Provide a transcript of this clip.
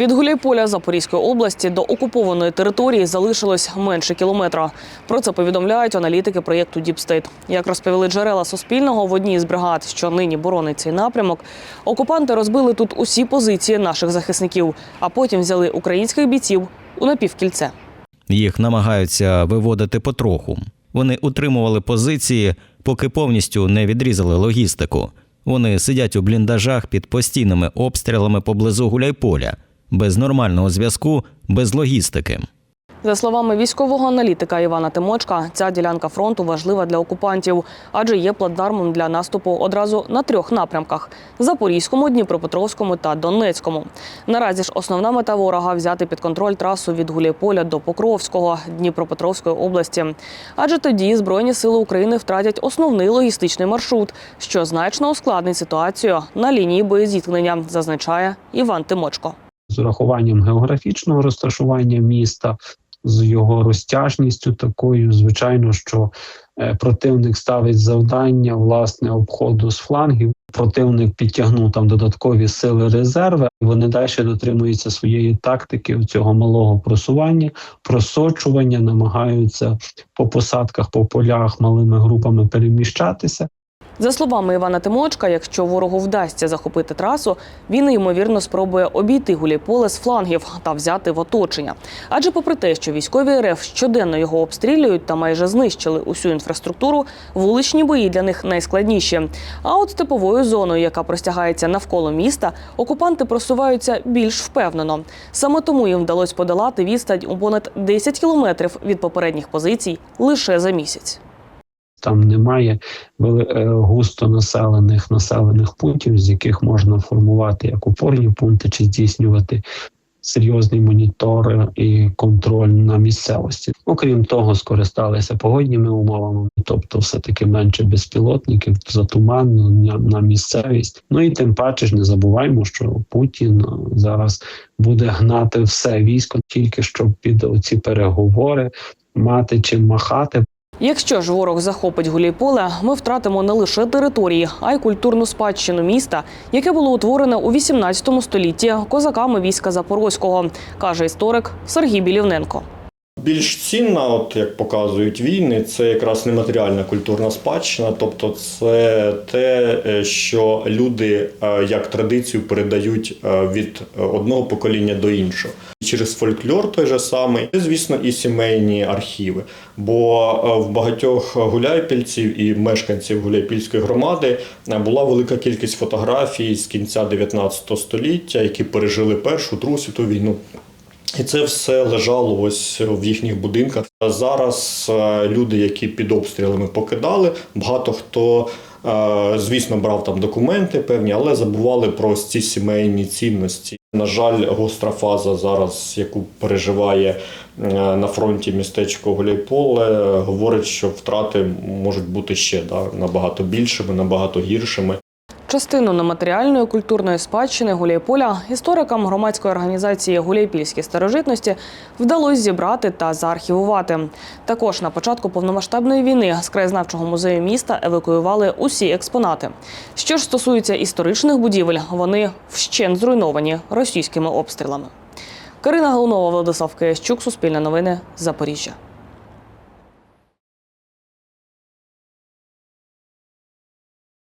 Від Гуляйполя Запорізької області до окупованої території залишилось менше кілометра. Про це повідомляють аналітики проєкту Діпстейт. Як розповіли джерела Суспільного, в одній з бригад, що нині боронить цей напрямок, окупанти розбили тут усі позиції наших захисників, а потім взяли українських бійців у напівкільце. Їх намагаються виводити потроху. Вони утримували позиції, поки повністю не відрізали логістику. Вони сидять у бліндажах під постійними обстрілами поблизу Гуляйполя, без нормального зв'язку, без логістики. За словами військового аналітика Івана Тимочка, ця ділянка фронту важлива для окупантів, адже є плацдармом для наступу одразу на трьох напрямках: Запорізькому, Дніпропетровському та Донецькому. Наразі ж основна мета ворога взяти під контроль трасу від Гуляйполя до Покровського Дніпропетровської області. Адже тоді Збройні сили України втратять основний логістичний маршрут, що значно ускладнить ситуацію на лінії боєзіткнення, зазначає Іван Тимочко. З урахуванням географічного розташування міста, з його розтяжністю такою, звичайно, що е, противник ставить завдання власне обходу з флангів. Противник підтягнув там додаткові сили резерви. Вони далі дотримуються своєї тактики цього малого просування, просочування, намагаються по посадках, по полях малими групами переміщатися. За словами Івана Тимочка, якщо ворогу вдасться захопити трасу, він ймовірно спробує обійти Гуляйполе з флангів та взяти в оточення. Адже, попри те, що військові РФ щоденно його обстрілюють та майже знищили усю інфраструктуру, вуличні бої для них найскладніші. А от степовою зоною, яка простягається навколо міста, окупанти просуваються більш впевнено. Саме тому їм вдалося подолати відстань у понад 10 кілометрів від попередніх позицій лише за місяць. Там немає е, густо населених населених пунктів, з яких можна формувати як опорні пункти чи здійснювати серйозний монітор і контроль на місцевості. Окрім того, скористалися погодніми умовами, тобто, все таки менше безпілотників, затуманно на, на місцевість. Ну і тим паче ж не забуваємо, що Путін е, зараз буде гнати все військо тільки щоб під оці переговори мати чим махати. Якщо ж ворог захопить Гуляйполе, ми втратимо не лише території, а й культурну спадщину міста, яке було утворене у 18 столітті козаками війська Запорозького, каже історик Сергій Білівненко. Більш цінна, от як показують війни, це якраз нематеріальна культурна спадщина, тобто це те, е, що люди е, як традицію передають е, від одного покоління до іншого. Через фольклор той же самий, і, звісно, і сімейні архіви. Бо е, в багатьох гуляйпільців і мешканців Гуляйпільської громади е, була велика кількість фотографій з кінця 19 століття, які пережили Першу, Другу світову війну. І це все лежало ось в їхніх будинках. Зараз е, люди, які під обстрілами покидали, багато хто, звісно, брав там документи певні, але забували про ці сімейні цінності. На жаль, гостра фаза зараз, яку переживає е, на фронті містечко Гуляйполе, говорить, що втрати можуть бути ще да, набагато більшими, набагато гіршими. Частину нематеріальної культурної спадщини Гуляйполя історикам громадської організації Гуляйпільські старожитності вдалося зібрати та заархівувати. Також на початку повномасштабної війни з краєзнавчого музею міста евакуювали усі експонати. Що ж стосується історичних будівель, вони вщент зруйновані російськими обстрілами. Карина Галунова, Владислав Киящук, Суспільне новини, Запоріжжя.